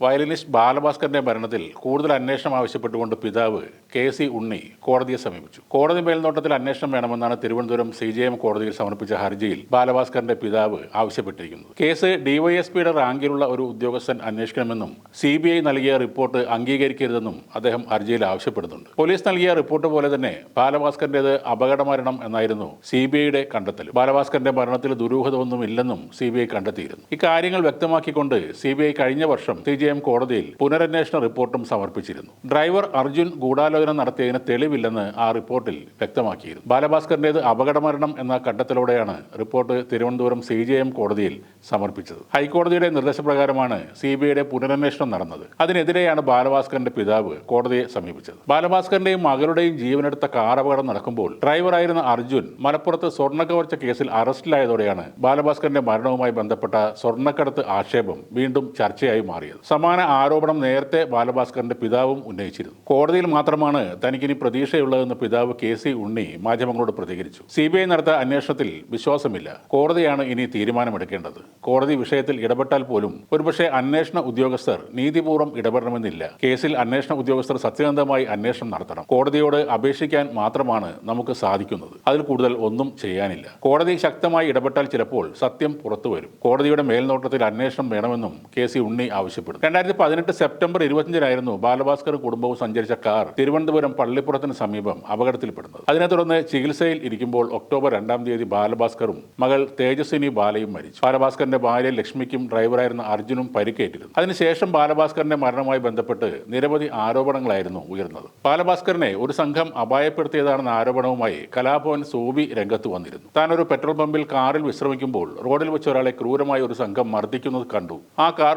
Violinist ബാലഭാസ്കറിന്റെ മരണത്തിൽ കൂടുതൽ അന്വേഷണം ആവശ്യപ്പെട്ടുകൊണ്ട് പിതാവ് കെ സി ഉണ്ണി കോടതിയെ സമീപിച്ചു. കോടതി മേൽനോട്ടത്തിൽ അന്വേഷണം വേണമെന്നാണ് തിരുവനന്തപുരം സി ജെ എം കോടതിയിൽ സമർപ്പിച്ച ഹർജിയിൽ ബാലഭാസ്കറിന്റെ പിതാവ് ആവശ്യപ്പെട്ടിരിക്കുന്നത് കേസ് ഡിവൈഎസ്പിയുടെ റാങ്കിലുള്ള ഒരു ഉദ്യോഗസ്ഥൻ അന്വേഷിക്കണമെന്നും സി ബി ഐ നൽകിയ റിപ്പോർട്ട് അംഗീകരിക്കരുതെന്നും അദ്ദേഹം ഹർജിയിൽ ആവശ്യപ്പെടുന്നുണ്ട്. പോലീസ് നൽകിയ റിപ്പോർട്ട് പോലെ തന്നെ ബാലഭാസ്കറിന്റേത് അപകടമരണം എന്നായിരുന്നു സി ബി ഐയുടെ കണ്ടെത്തൽ. ബാലഭാസ്കറിന്റെ മരണത്തിൽ ദുരൂഹതയൊന്നും ഇല്ലെന്നും സി ബി ഐ കണ്ടെത്തിയിരുന്നു. ഇക്കാര്യങ്ങൾ വ്യക്തമാക്കിക്കൊണ്ട് സി ബി ഐ കഴിഞ്ഞ വർഷം സി ജെ എം കോടതിയിൽ പുനരന്വേഷണ റിപ്പോർട്ടും സമർപ്പിച്ചിരുന്നു. ഡ്രൈവർ അർജുൻ ഗൂഢാലോചന നടത്തിയതിന് തെളിവില്ലെന്ന് ആ റിപ്പോർട്ടിൽ വ്യക്തമാക്കിയിരുന്നു. ബാലഭാസ്കറിന്റേത് അപകടമരണം എന്ന കണ്ടെത്തലോടെയാണ് റിപ്പോർട്ട് തിരുവനന്തപുരം സി കോടതിയിൽ സമർപ്പിച്ചത്. ഹൈക്കോടതിയുടെ നിർദ്ദേശപ്രകാരമാണ് സി ബി ഐയുടെ പുനരന്വേഷണം നടന്നത്. അതിനെതിരെയാണ് ബാലഭാസ്കറിന്റെ പിതാവ് കോടതിയെ സമീപിച്ചത്. ബാലഭാസ്കറിന്റെയും മകളുടെയും ജീവനെടുത്ത കാർ അപകടം നടക്കുമ്പോൾ ഡ്രൈവറായിരുന്ന അർജുൻ മലപ്പുറത്ത് സ്വർണക്കവർച്ച കേസിൽ അറസ്റ്റിലായതോടെയാണ് ബാലഭാസ്കറിന്റെ മരണവുമായി ബന്ധപ്പെട്ട സ്വർണക്കടത്ത് ആക്ഷേപം വീണ്ടും ചർച്ചയായി മാറിയത്. സമാന ആരോപണം നേരത്തെ ബാലഭാസ്കറിന്റെ പിതാവും ഉന്നയിച്ചിരുന്നു. കോടതിയിൽ മാത്രമാണ് തനിക്കിനി പ്രതീക്ഷയുള്ളതെന്ന് പിതാവ് കെ സി ഉണ്ണി മാധ്യമങ്ങളോട് പ്രതികരിച്ചു. സി ബി ഐ നടത്തിയ അന്വേഷണത്തിൽ വിശ്വാസമില്ല. കോടതിയാണ് ഇനി തീരുമാനമെടുക്കേണ്ടത്. കോടതി വിഷയത്തിൽ ഇടപെട്ടാൽ പോലും ഒരുപക്ഷെ അന്വേഷണ ഉദ്യോഗസ്ഥർ നീതിപൂർവം ഇടപെടണമെന്നില്ല. കേസിൽ അന്വേഷണ ഉദ്യോഗസ്ഥർ സത്യസന്ധമായി അന്വേഷണം നടത്തണം. കോടതിയോട് അപേക്ഷിക്കാൻ മാത്രമാണ് നമുക്ക് സാധിക്കുന്നത്. അതിൽ കൂടുതൽ ഒന്നും ചെയ്യാനില്ല. കോടതി ശക്തമായി ഇടപെട്ടാൽ ചിലപ്പോൾ സത്യം പുറത്തുവരും. കോടതിയുടെ മേൽനോട്ടത്തിൽ അന്വേഷണം വേണമെന്നും കെ സി ഉണ്ണി ആവശ്യപ്പെടും രണ്ടായിരത്തി പതിനെട്ട് സെപ്റ്റംബർ ഇരുപത്തിയഞ്ചിനായിരുന്നു ബാലഭാസ്കർ കുടുംബവും സഞ്ചരിച്ച കാർ തിരുവനന്തപുരം പള്ളിപ്പുറത്തിന് സമീപം അപകടത്തിൽപ്പെടുന്നത്. അതിനെ തുടർന്ന് ചികിത്സയിൽ ഇരിക്കുമ്പോൾ ഒക്ടോബർ രണ്ടാം തീയതി ബാലഭാസ്കറും മകൾ തേജസ്വിനി ബാലയും മരിച്ചു. ബാലഭാസ്കറിന്റെ ഭാര്യ ലക്ഷ്മിക്കും ഡ്രൈവറായിരുന്ന അർജുനും പരിക്കേറ്റിരുന്നു. അതിനുശേഷം ബാലഭാസ്കറിന്റെ മരണവുമായി ബന്ധപ്പെട്ട് നിരവധി ആരോപണങ്ങളായിരുന്നു ഉയർന്നത്. ബാലഭാസ്കറിനെ ഒരു സംഘം അപായപ്പെടുത്തിയതാണെന്ന ആരോപണവുമായി കലാഭവൻ സോബി രംഗത്ത് വന്നിരുന്നു. താൻ ഒരു പെട്രോൾ പമ്പിൽ കാറിൽ വിശ്രമിക്കുമ്പോൾ റോഡിൽ വെച്ച് ഒരാളെ ക്രൂരമായി ഒരു സംഘം മർദ്ദിക്കുന്നത് കണ്ടു. ആ കാർ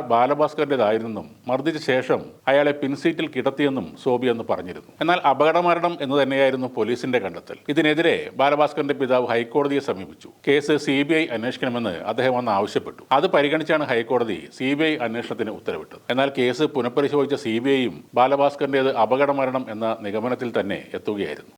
ബാലഭാസ്കറിന്റേതായിരുന്നെന്നും മർദ്ദിച്ച ശേഷം അയാളെ പിൻസീറ്റിൽ കിടത്തിയെന്നും സോബി അന്ന് പറഞ്ഞിരുന്നു. എന്നാൽ അപകടമരണം എന്ന് തന്നെയായിരുന്നു പോലീസിന്റെ കണ്ടെത്തൽ. ഇതിനെതിരെ ബാലഭാസ്കറിന്റെ പിതാവ് ഹൈക്കോടതിയെ സമീപിച്ചു. കേസ് സി ബി ഐ അന്വേഷിക്കണമെന്ന് അദ്ദേഹം അന്ന് ആവശ്യപ്പെട്ടു. അത് പരിഗണിച്ചാണ് ഹൈക്കോടതി സി ബി ഐ അന്വേഷണത്തിന് ഉത്തരവിട്ടത്. എന്നാൽ കേസ് പുനഃപരിശോധിച്ച സി ബി ഐയും ബാലഭാസ്കറിന്റേത് അപകടമരണം എന്ന നിഗമനത്തിൽ തന്നെ എത്തുകയായിരുന്നു.